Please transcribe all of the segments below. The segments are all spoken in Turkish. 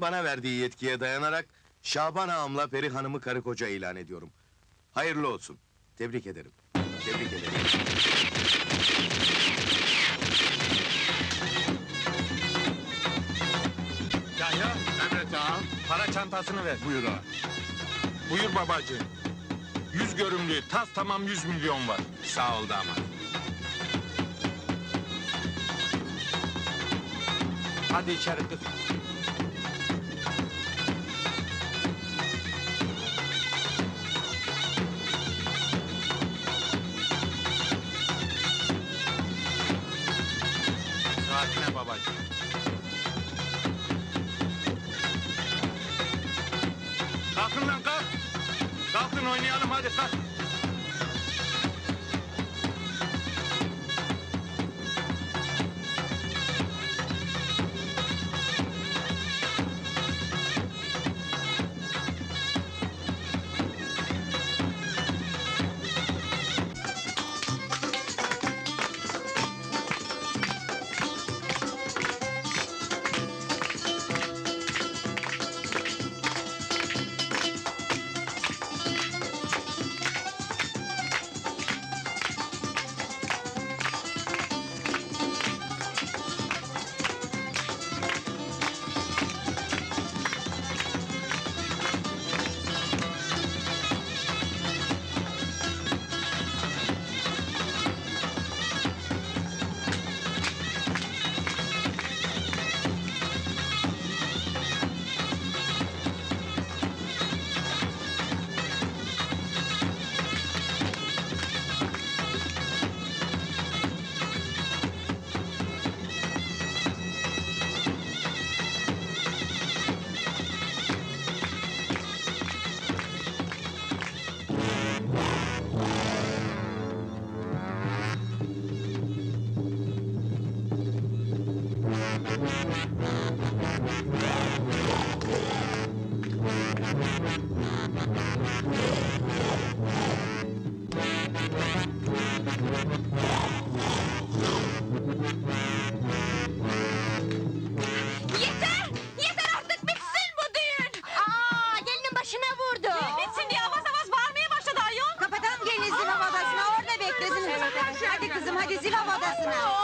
Bana verdiği yetkiye dayanarak Şaban ağamla Peri Hanım'ı karı koca ilan ediyorum. Hayırlı olsun. Tebrik ederim. Tebrik ederim. Yahya, Evet ağam. para çantasını ver. Buyur ağam. Buyur babacığım. Yüz görümlü, tas tamam yüz milyon var. Sağ ol damat. Hadi içeri kız. Oynayalım hadi kalk. Hadi zil havadasına. Of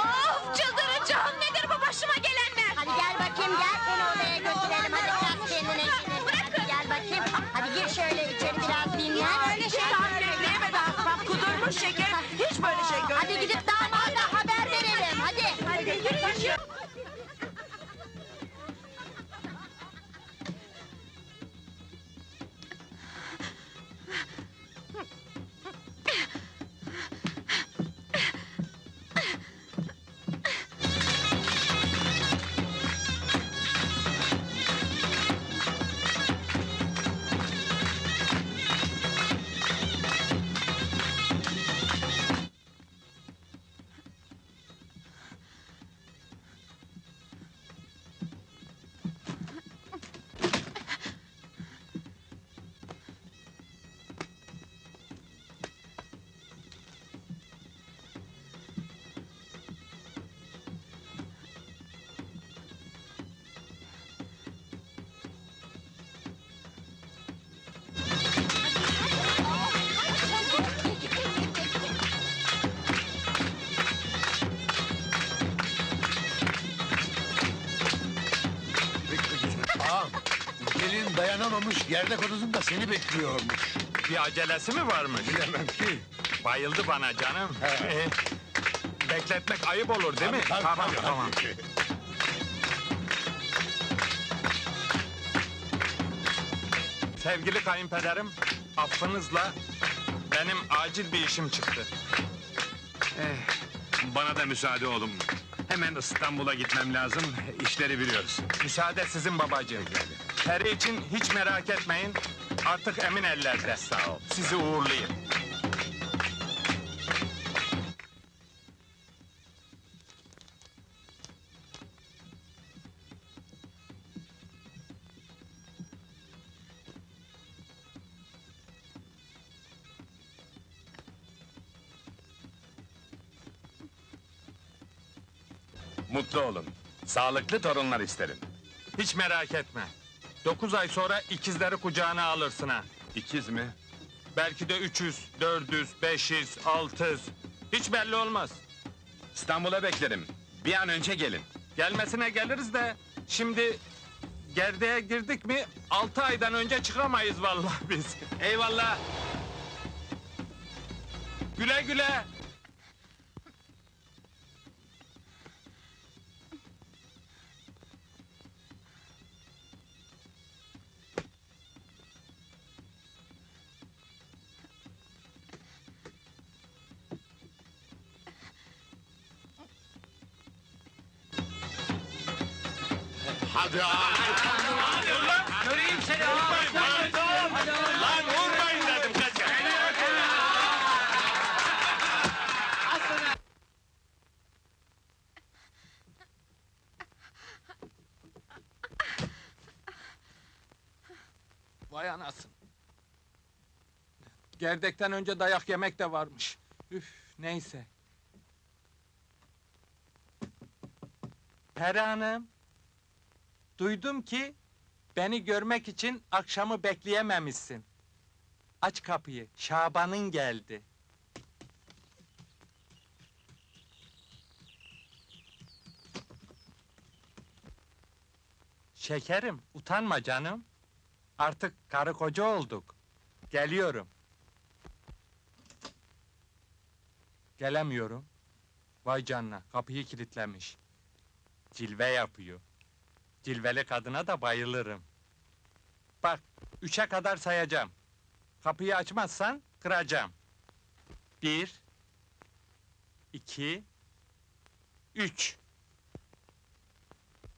Dayanamamış yerde konusunda seni bekliyormuş. Bir acelesi mi varmış? Bilemem ki. Bayıldı bana canım. He. Ee, Bekletmek ayıp olur değil mi? Tabii, tamam tabii, tamam. tabii. Sevgili kayınpederim, affınızla benim acil bir işim çıktı. Bana da müsaade oğlum. Hemen İstanbul'a gitmem lazım. İşleri biliyoruz. Müsaade sizin babacığım. Peri için hiç merak etmeyin. Artık emin ellerde. Sağ ol. Sizi uğurlayayım. Mutlu olun. Sağlıklı torunlar isterim. Hiç merak etme. Dokuz ay sonra ikizleri kucağına alırsın ha. İkiz mi? Belki de 300, 400, 500, 600. Hiç belli olmaz. İstanbul'a beklerim. Bir an önce gelin. Gelmesine geliriz de şimdi gerdeğe girdik mi altı aydan önce çıkamayız vallahi biz. Eyvallah. Güle güle. Hadi ağam. Lan vurmayın dedim kaçın. Vay anasın. Gerdekten önce dayak yemek de varmış. Üf, neyse. Peri Hanım, duydum ki beni görmek için akşamı bekleyememişsin. Aç kapıyı, Şaban'ın geldi. Şekerim, utanma canım. Artık karı koca olduk. Geliyorum. Gelemiyorum. Vay canına, kapıyı kilitlemiş. Cilve yapıyor. Cilveli kadına da bayılırım. Bak, üçe kadar sayacağım. Kapıyı açmazsan kıracağım. Bir, iki, üç.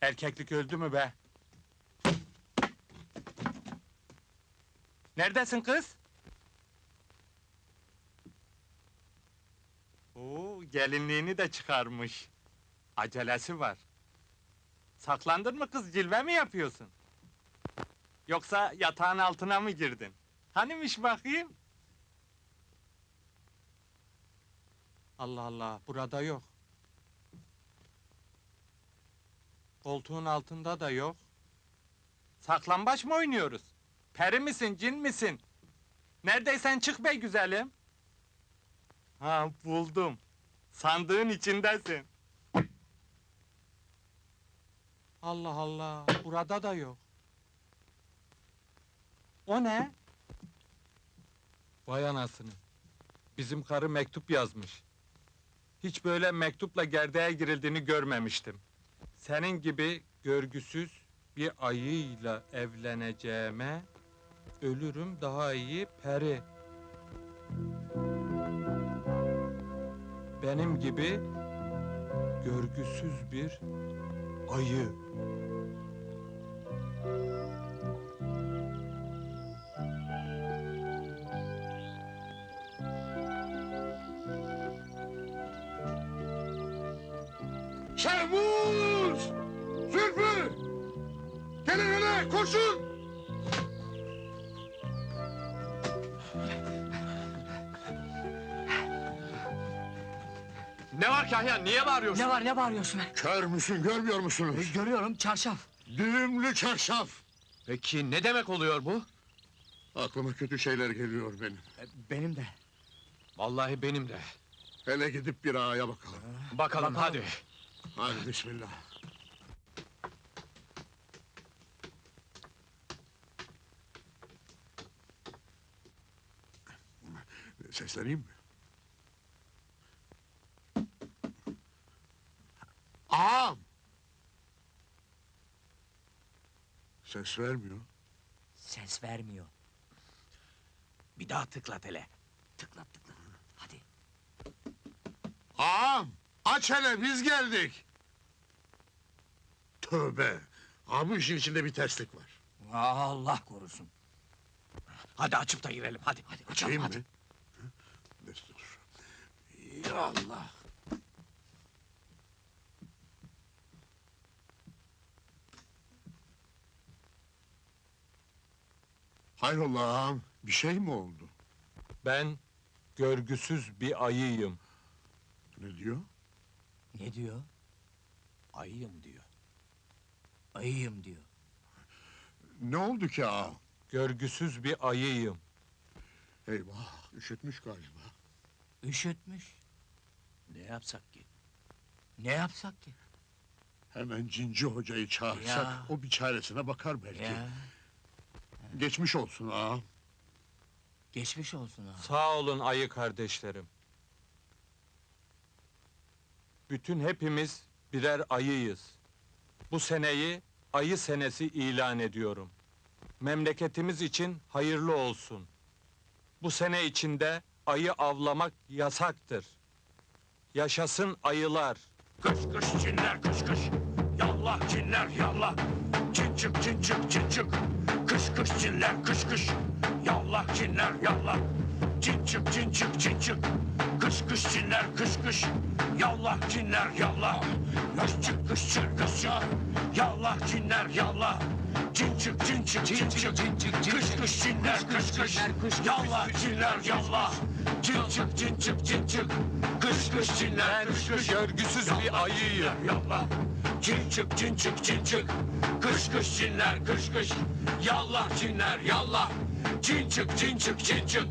Erkeklik öldü mü be? Neredesin kız? Oo, gelinliğini de çıkarmış. Acelesi var. Saklandın mı kız, cilve mi yapıyorsun? Yoksa yatağın altına mı girdin? Hanimiş bakayım? Allah Allah, burada yok. Koltuğun altında da yok. Saklambaç mı oynuyoruz? Peri misin, cin misin? Neredeysen çık be güzelim. Ha, buldum. Sandığın içindesin. Allah Allah, burada da yok. O ne? Vay anasını. Bizim karı mektup yazmış. Hiç böyle mektupla gerdeğe girildiğini görmemiştim. Senin gibi görgüsüz bir ayıyla evleneceğime ölürüm daha iyi peri. Benim gibi görgüsüz bir ayı. Şehmuz! Zülfü! Gelin hele koşun! Ne var Kahya? Niye bağırıyorsun? Ne var ne bağırıyorsun? Kör müsün görmüyor musunuz? Görüyorum çarşaf. Düğümlü çarşaf! Peki ne demek oluyor bu? Aklıma kötü şeyler geliyor benim. Benim de. Vallahi benim de. Hele gidip bir ağaya bakalım. Bakalım, hadi. Hadi bismillah. Sesleneyim mi? Ağam! Ses vermiyor. Ses vermiyor. Bir daha tıklat hele. Tıklat tıklat. Hadi. Ağam! Aç hele biz geldik! Tövbe! Bu işin içinde bir terslik var. Allah korusun. Hadi açıp da girelim hadi. Hadi açalım Açayım hadi. mı? Hı? Destur. Ya Allah! Hayrola ağam, bir şey mi oldu? Ben görgüsüz bir ayıyım. Ne diyor? Ne diyor? Ayıyım diyor. Ayıyım diyor. Ne oldu ki ağam? Görgüsüz bir ayıyım. Eyvah, üşütmüş galiba. Üşütmüş. Ne yapsak ki? Ne yapsak ki? Hemen cinci hocayı çağırsak, Ya. o bir çaresine bakar belki. Ya, Geçmiş olsun ağam. geçmiş olsun ha. Sağ olun ayı kardeşlerim. Bütün hepimiz birer ayıyız. Bu seneyi ayı senesi ilan ediyorum. Memleketimiz için hayırlı olsun. Bu sene içinde ayı avlamak yasaktır. Yaşasın ayılar. Kış kış cinler kış kış. Yallah cinler yallah. Cin çık cin çık cin çık. Kış kış cinler kış kış. Yallah cinler yallah. Cin çık cin çık cin çık. Kış kış cinler kış kış. Yallah cinler yallah. Kış çık kış çık kış çık. Yallah cinler yallah. Cin çık cin çık cin çık. Kış kış cinler kış kış. Yallah cinler yallah. Cin çık cin çık cin çık. Kış kış cinler kış kış. görgüsüz bir ayıyım. Yallah Cin çık cin çık cin çık Kış kış cinler kış kış Yallah cinler yallah Cin çık cin çık cin çık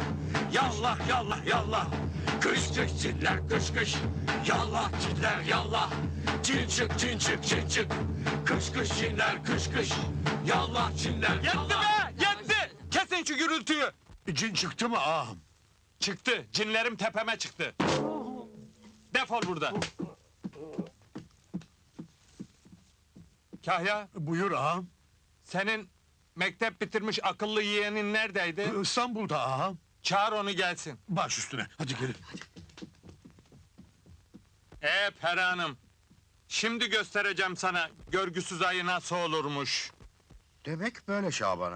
Yallah yallah yallah Kış kış cinler kış kış Yallah cinler yallah Cin çık cin çık cin çık Kış kış cinler kış kış Yallah cinler Yetti yallah be! Yetti! Kesin şu gürültüyü! Cin çıktı mı ağam? Çıktı. Cinlerim tepeme çıktı. Defol buradan. Kahya, Buyur ağam. senin mektep bitirmiş akıllı yeğenin neredeydi? İstanbul'da ağam. Çağır onu gelsin. Baş üstüne, hadi gelin. Ee Peri Hanım, şimdi göstereceğim sana görgüsüz ayı nasıl olurmuş. Demek böyle Şaban